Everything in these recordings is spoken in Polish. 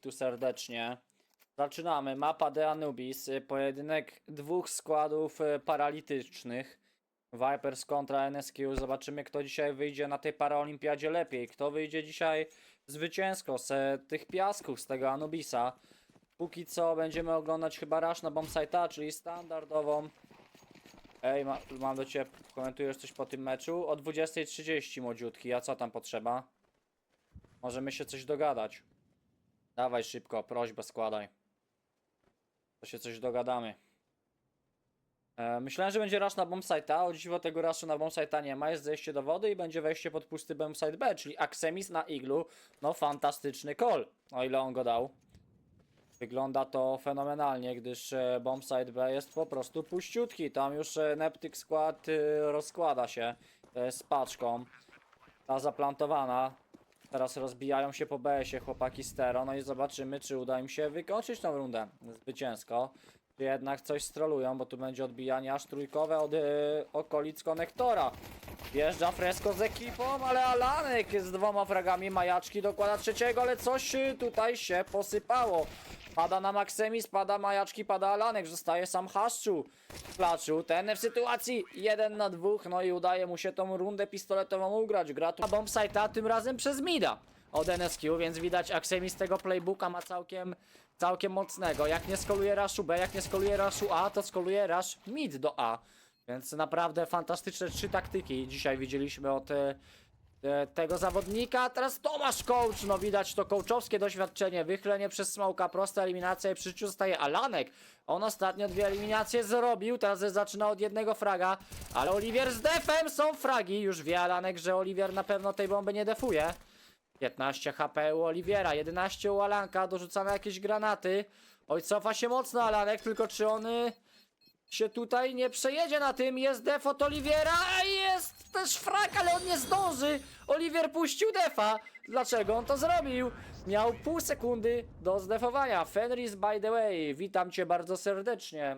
tu serdecznie. Zaczynamy. Mapa de Anubis. y, Pojedynek dwóch składów y, paralitycznych. Vipers kontra NSQ. Zobaczymy, kto dzisiaj wyjdzie na tej paraolimpiadzie lepiej. Kto wyjdzie dzisiaj zwycięsko z e, tych piasków, z tego Anubisa. Póki co będziemy oglądać chyba Rush na bombsite'a, czyli standardową. Ej, ma, mam do ciebie, komentujesz coś po tym meczu? O 20.30 młodziutki, a co tam potrzeba? Możemy się coś dogadać. Dawaj szybko, prośbę składaj. To się coś dogadamy. E, myślałem, że będzie rush na bombsite'a, o dziwo tego rushu na bombsite'a nie ma, jest zejście do wody i będzie wejście pod pusty bombsite B, czyli Axemis na iglu. No fantastyczny call, o ile on go dał. Wygląda to fenomenalnie, gdyż e, bombsite B jest po prostu puściutki. Tam już e, Neptic skład y, rozkłada się e, z paczką. Ta zaplantowana. Teraz rozbijają się po BS-ie chłopaki z Tero, no i zobaczymy, czy uda im się wykończyć tą rundę zwycięsko. Czy jednak coś strolują, bo tu będzie odbijanie aż trójkowe od y, okolic konektora. Wjeżdża Fresco z ekipą, ale Alanek z dwoma fragami majaczki dokłada trzeciego, ale coś y, tutaj się posypało. Pada na Maxemis, pada majaczki, pada Alanek, zostaje sam Haszczu klaczu. Ten w sytuacji 1 na 2, no i udaje mu się tą rundę pistoletową ugrać. Gra tu bombsite'a, tym razem przez Mida od NSQ, więc widać Axemis tego playbooka ma całkiem, całkiem mocnego. Jak nie skoluje rushu B, jak nie skoluje rushu A, to skoluje rush mid do A. Więc naprawdę fantastyczne trzy taktyki dzisiaj widzieliśmy od e, tego zawodnika. Teraz Tomasz Coach, no widać to coachowskie doświadczenie, wychylenie przez smoka, prosta eliminacja i przy życiu zostaje Alanek. On ostatnio dwie eliminacje zrobił, teraz zaczyna od jednego fraga, ale Oliwier z defem są fragi. Już wie Alanek, że Oliwier na pewno tej bomby nie defuje. 15 HP u Oliwiera, 11 u Alanka, dorzucane jakieś granaty. Oj, cofa się mocno Alanek, tylko czy on y, się tutaj nie przejedzie na tym? Jest def od Oliwiera, jest też frak, ale on nie zdąży. Oliwier puścił defa. Dlaczego on to zrobił? Miał pół sekundy do zdefowania. Fenris, by the way, witam cię bardzo serdecznie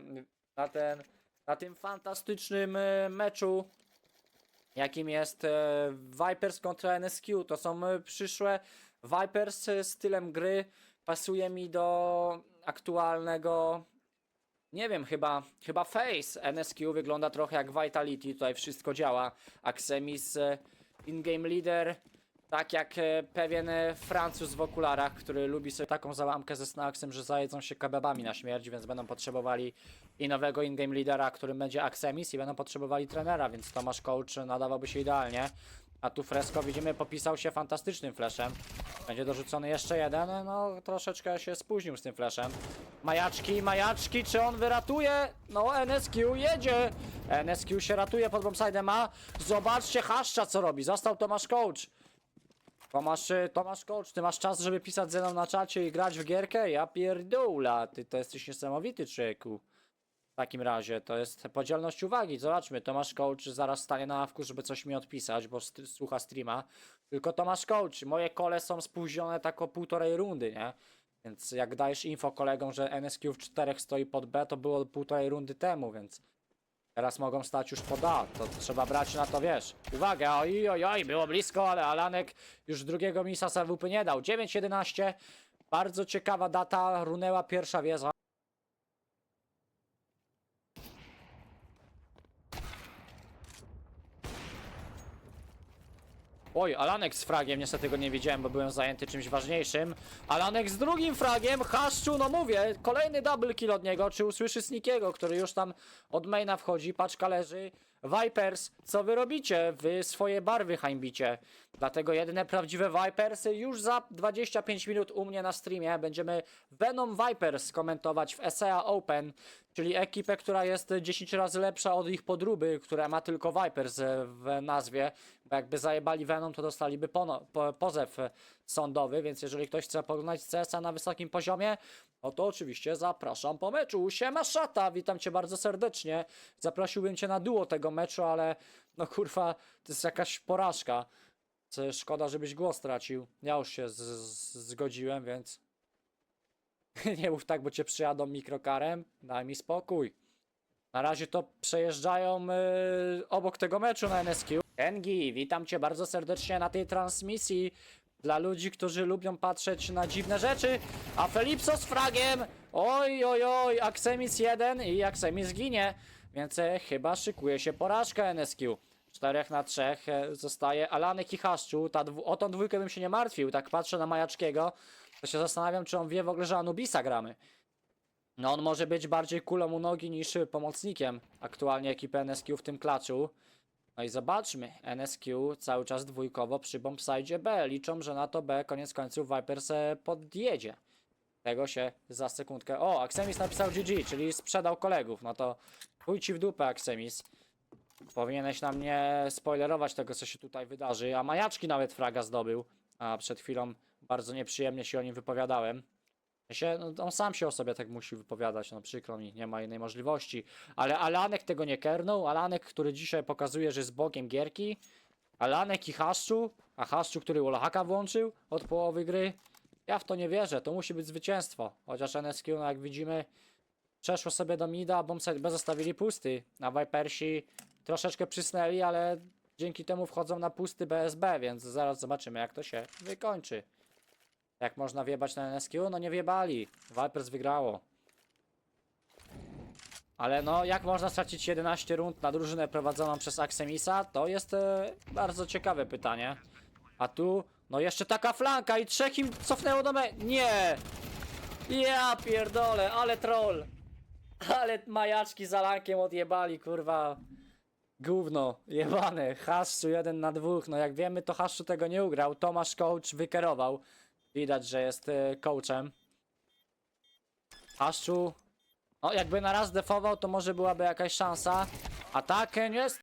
na, ten, na tym fantastycznym y, meczu jakim jest e, Vipers kontra NSQ. To są e, przyszłe Vipers e, stylem gry. Pasuje mi do aktualnego. Nie wiem, chyba, chyba Face. NSQ wygląda trochę jak Vitality, tutaj wszystko działa. Axemis, e, in-game leader, tak jak e, pewien e, Francuz w okularach, który lubi sobie taką załamkę ze snacksem, że zajedzą się kebabami na śmierć, więc będą potrzebowali i nowego in-game lidera, którym będzie Axemis i będą potrzebowali trenera, więc Tomasz Coach nadawałby się idealnie. A tu Fresco widzimy popisał się fantastycznym flashem. Będzie dorzucony jeszcze jeden, no troszeczkę się spóźnił z tym flashem. Majaczki, majaczki, czy on wyratuje? No NSQ jedzie! NSQ się ratuje pod bombside'em, a zobaczcie Haszcza co robi, został Tomasz Coach. Tomasz, Tomasz Coach, ty masz czas, żeby pisać ze mną na czacie i grać w gierkę? Ja pierdolę, ty to jesteś niesamowity człowieku. W takim razie to jest podzielność uwagi. Zobaczmy, Tomasz Coach zaraz stanie na ławku, żeby coś mi odpisać, bo st- słucha streama. Tylko Tomasz Coach, moje kole są spóźnione tak o półtorej rundy, nie? Więc jak dajesz info kolegom, że NSQ w czterech stoi pod B, to było półtorej rundy temu, więc teraz mogą stać już pod A. To trzeba brać na to, wiesz. Uwaga, oj, oj, oj, było blisko, ale Alanek już drugiego misa SWP nie dał. 9-11, bardzo ciekawa data, runęła pierwsza wieża. Oj, Alanek z fragiem, niestety go nie widziałem, bo byłem zajęty czymś ważniejszym. Alanek z drugim fragiem, Haszczu, no mówię, kolejny double kill od niego, czy usłyszy Snikiego, który już tam od maina wchodzi, paczka leży. Vipers, co wy robicie? Wy swoje barwy hańbicie. Dlatego jedyne prawdziwe Vipers już za 25 minut u mnie na streamie będziemy Venom Vipers komentować w ESEA Open, czyli ekipę, która jest 10 razy lepsza od ich podróby, która ma tylko Vipers w nazwie, bo jakby zajebali Venom, to dostaliby pono, po, pozew sądowy, więc jeżeli ktoś chce porównać CS-a na wysokim poziomie, no to oczywiście zapraszam po meczu. Siema Szata, witam cię bardzo serdecznie. Zaprosiłbym cię na duo tego meczu, ale no kurwa, to jest jakaś porażka. Szkoda, żebyś głos stracił. Ja już się zgodziłem, więc nie mów tak, bo cię przyjadą mikrokarem. Daj mi spokój. Na razie to przejeżdżają y, obok tego meczu na NSQ. Engi, witam cię bardzo serdecznie na tej transmisji. Dla ludzi, którzy lubią patrzeć na dziwne rzeczy. A Felipso z fragiem! Oj, oj, oj, Aksemis 1 i Aksemis ginie. Więc e, chyba szykuje się porażka NSQ. 4 na 3 e, zostaje Alanek i Haszczu. Ta o tą dwójkę bym się nie martwił. Tak patrzę na Majaczkiego, to się zastanawiam, czy on wie w ogóle, że Anubisa gramy. No on może być bardziej kulą u nogi niż pomocnikiem aktualnie ekipy NSQ w tym klaczu. No i zobaczmy, NSQ cały czas dwójkowo przy bombside B. Liczą, że na to B koniec końców Viper se podjedzie. Tego się za sekundkę... O, Axemis napisał GG, czyli sprzedał kolegów. No to chuj ci w dupę, Axemis. Powinieneś nam nie spoilerować tego, co się tutaj wydarzy. A Majaczki nawet fraga zdobył. A przed chwilą bardzo nieprzyjemnie się o nim wypowiadałem. Się, no, on sam się o sobie tak musi wypowiadać, no przykro mi, nie ma innej możliwości. Ale Alanek tego nie kernął, Alanek, który dzisiaj pokazuje, że jest bogiem gierki, Alanek i Haszczu, a Haszczu, który Wallhacka włączył od połowy gry, ja w to nie wierzę, to musi być zwycięstwo. Chociaż NSQ, no jak widzimy, przeszło sobie do mida, bombsite zostawili pusty, a Vipersi troszeczkę przysnęli, ale dzięki temu wchodzą na pusty BSB, więc zaraz zobaczymy jak to się wykończy. Jak można wjebać na NSQ? No nie wjebali. Vipers wygrało. Ale no, jak można stracić 11 rund na drużynę prowadzoną przez Axemisa? To jest e, bardzo ciekawe pytanie. A tu, no jeszcze taka flanka i trzech im cofnęło do me... Nie! Ja pierdolę, ale troll! Ale majaczki za lankiem odjebali, kurwa. Gówno, jebane. Haszczu jeden na dwóch. No jak wiemy, to Haszczu tego nie ugrał. Tomasz coach wykerował. Widać, że jest e, coachem. Haszczu. No, jakby na raz defował, to może byłaby jakaś szansa. A tak, nie jest